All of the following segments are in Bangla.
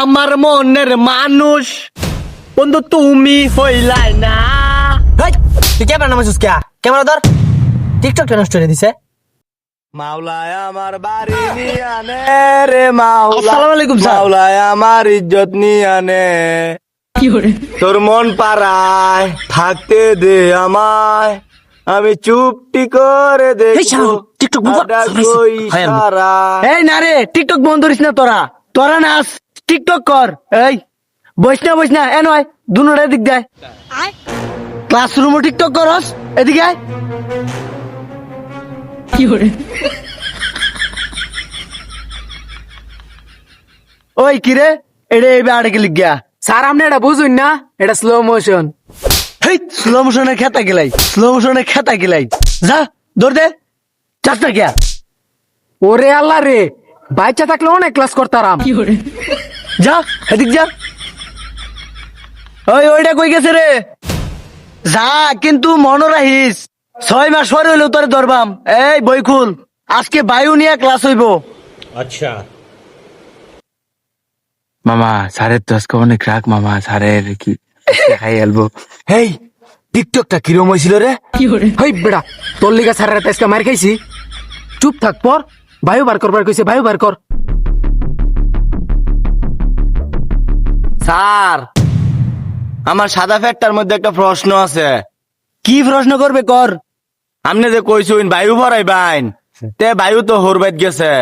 আমার মনের মানুষ। বন্ধু তুমি হইলাই না। তুই ক্যামেরা নামাইছিস কে ক্যামেরা ধর। টিকটকটা নষ্ট করে দিছে? মাওলায় আমার বাড়ি নিয়ে আনে রে মাওলা আসসালামু আলাইকুম স্যার। মাওলায় আমার ইজ্জত নিয়ে আনে। তোর মন পাড়ায় থাকতে দে আমায়। আমি চুপটি করে শালা, টিকটক বন্ধ এই না রে টিকটক বন্ধ করিস না তোরা। তোরা নাচ টিকটক কর এই। বইস না বইস না এ নয় দুনোটা এদিক দেয়। ক্লাসরুমও টিকটক করস এদিকে আয়। ওই কিরে এটা এই আড়ে গেলি গিয়া। স্যার আপনি এটা বুঝুন না এটা স্লো মোশন হেই স্লো মোশনে খেতা গেলাই স্লো মোশনে খেতা গেলাই। যা দৌড় দে না গিয়া। ওরে আল্লাহ রে বাচ্চা থাকলে অনেক ক্লাস করতারাম। যা এদিক যা। ওই ওইটা কই গেছে রে? যা কিন্তু মনে রাখিস ছয় মাস পরে হইলেও তোরে ধরবাম। এই বই খুল আজকে বায়ু নিয়ে ক্লাস হইব। আচ্ছা। মামা স্যারের তো আজকে অনেক রাগ মামা স্যারের কি খাই আলবো। হেই টিকটকটা কিরম হয়েছিল রে? হই বেড়া তোর লিগা স্যারের আজকে মার খাইছি। চুপ থাক পর। বায়ু বার করবার কইছে বায়ু বার কর। স্যার আমার সাদা ফ্যাক্টার মধ্যে একটা প্রশ্ন আছে। কি প্রশ্ন করবে কর? আপনি যে কইছুন বায়ু ভরাই বাইন। তে বায়ু তো হরবাইত গেছে।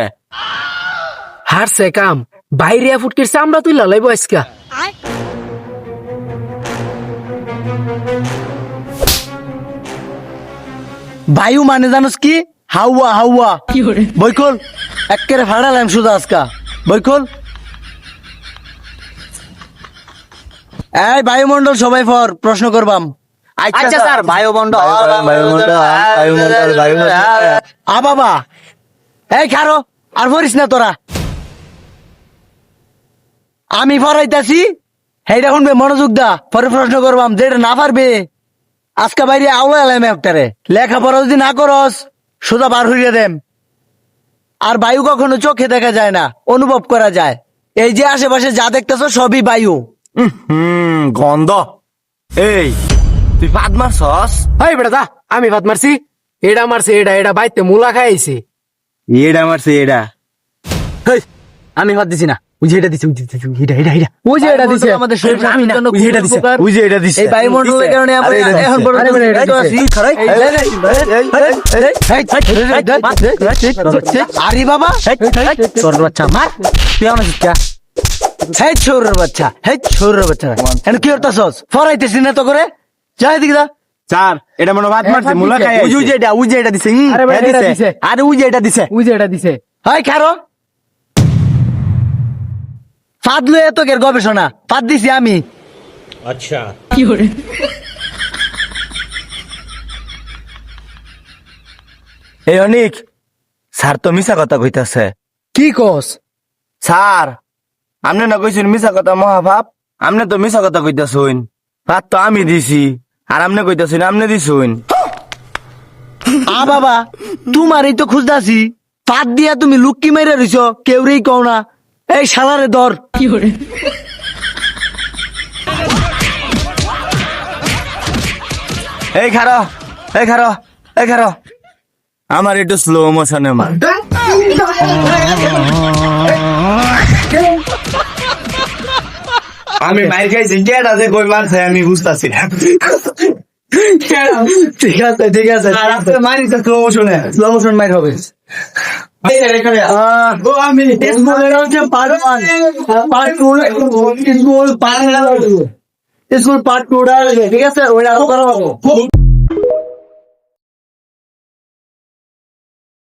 হারছে কাম। বাইরে ফুটকিরছে আমরা তুই লালাইবো আজকা। বায়ু মানে জানোস কি? হাওয়া হাওয়া। বই খোল একেবারে ফাড়ালাম সুদা আজকা। বই খোল এই বায়ুমন্ডল সবাই ফর প্রশ্ন করবাম। আচ্ছা স্যার বায়ুমণ্ডল আ বাবা। এই খারো আর ভরিস না তোরা। আমি ফরাইতাছি হেইটা শুনবে মনোযোগ দা। পরে প্রশ্ন করবাম যেটা না পারবে আজকে বাইরে আউলা এলাম একটারে। লেখাপড়া যদি না করস সোজা বার হইয়া দেন। আর বায়ু কখনো চোখে দেখা যায় না অনুভব করা যায়। এই যে আশেপাশে যা দেখতেছ সবই বায়ু। হুম গন্ধ। এই তুই ভাত মারছস? হই বেড়া দা আমি ভাত মারছি। এটা মারছে এটা এটা বাইতে মুলা খাইছে। এডা মারছে এডা। হেই, আমি হাত দিছি না। ওই যে এটা দিছে ওই যে এটা এটা এটা এটা ওই যে এটা দিছে আমাদের শরীর আমি না, ওই যে এটা দিছে ওই যে এটা দিছে এই বায়ুমণ্ডলের কারণে আমরা আরে এখন বাবা বাচ্চা মার তুই আমার বাচ্চা বাচ্চা এখন কি না তো করে যা স্যার এটা মনে ভাত মারছে মুলা খাই ওই যে, ওই যে এটা দিছে আরে হ্যাঁ এটা দিছে। দিছে। আরে ওই যে এটা দিছে ওই যে এটা দিছে হাই খারো ফাদ লয়ে তো কের গবেষণা। ফাদ দিছি আমি। আচ্ছা। কি করে এই অনিক স্যার তো মিছা কথা কইতাছে। কি কস? স্যার আপনি না কইছেন মিছা কথা মহাভাব? আপনি তো মিছা কথা কইতাছুন। ভাত তো আমি দিছি আর আমনে কইতাছুন আমনে দিছুন। আ বাবা তোমারই তো খুঁজতাছি। ফাদ দিয়া তুমি লুক্কি মেরে রইছ কেউরেই কও না। এই শালারে দর এই খারো এই খারো এই খারো। আমার একটু স্লো মোশনে মার। আমি মার খাইছি কেডা যে কই মারছে আমি বুঝতাছি না। ঠিক আছে ঠিক আছে। আর আপনি মারিছে স্লো মোশনে স্লো মোশন মাইর হবে। স্কুল পার্ট টু ঠিক আছে ওই করা